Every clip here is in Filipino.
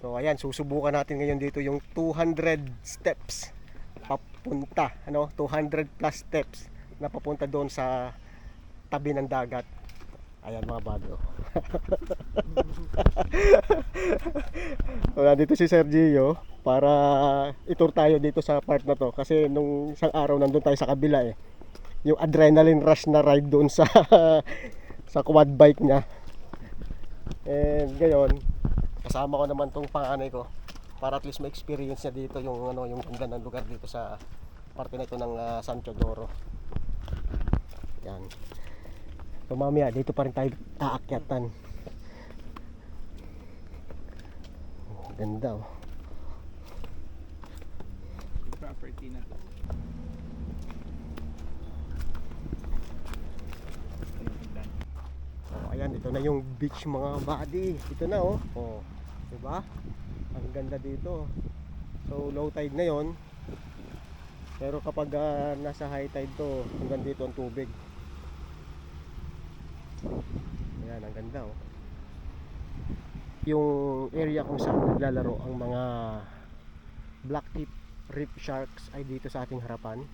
So ayan, susubukan natin ngayon dito yung 200 steps papunta, ano, 200 plus steps na papunta doon sa tabi ng dagat. Ayan mga bago. so, nandito si Sergio para itur tayo dito sa part na to kasi nung isang araw nandun tayo sa kabila eh. Yung adrenaline rush na ride doon sa sa quad bike niya. And ngayon, kasama ko naman tong panganay ko para at least ma-experience niya dito yung ano yung ganda ng lugar dito sa parte na ito ng ah, San Teodoro. Yan. So mamaya dito pa rin tayo aakyatan. Oh, Ganda oh. property na to. Oh, ayan, na yung beach mga buddy. Ito na oh. Oh, 'di ba? Ang ganda dito. So low tide ngayon. Pero kapag ah, nasa high tide to, hanggang dito ang tubig. Ayan, ang ganda oh. Yung area kung saan naglalaro ang mga blacktip reef sharks ay dito sa ating harapan.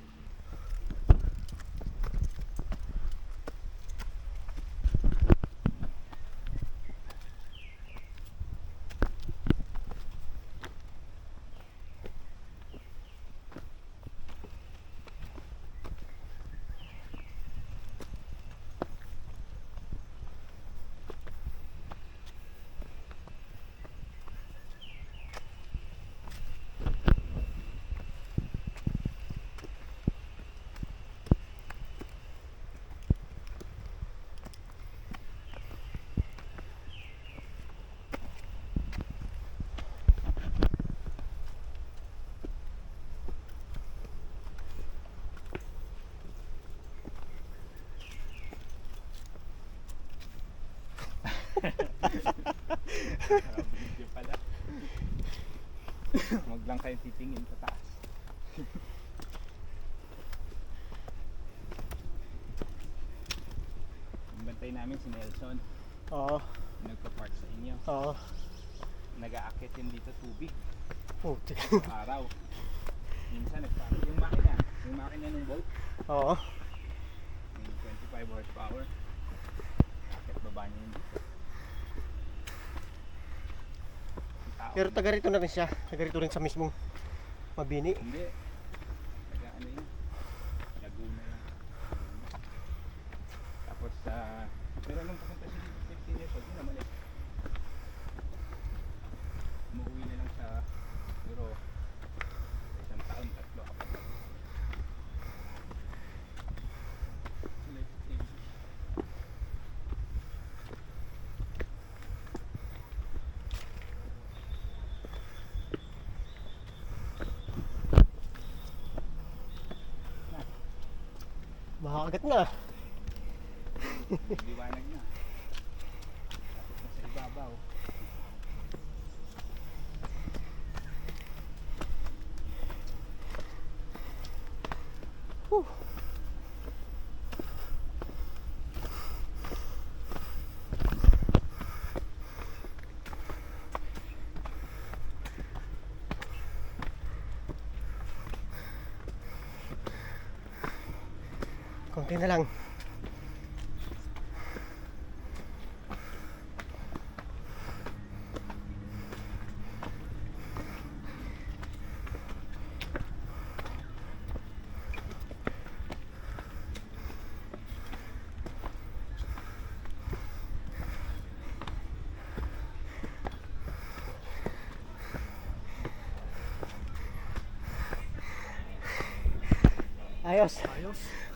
Video pala. Huwag lang kayo titingin sa taas. Ang bantay namin si Nelson. Oo. Nagpa-park sa inyo. Oo. Nag-aakit din dito tubig. Oh, Araw. Minsan nagpa Yung makina. Yung makina ng boat. Oo. Yung 25 horsepower. Akit baba niya yun dito. Ang tao- Pero taga rito na rin siya. Taga rito rin sa mismong Mabini. Hindi. Taga ano yun? Laguna yun. Tapos sa... pero nung pupunta siya dito 15 years old, yun naman eh. Umuwi na lang sa siguro sa isang taon, tatlo, apat. Late 80s. Makakagat na. Liwanag na. Konti na lang. Ayos. Ayos.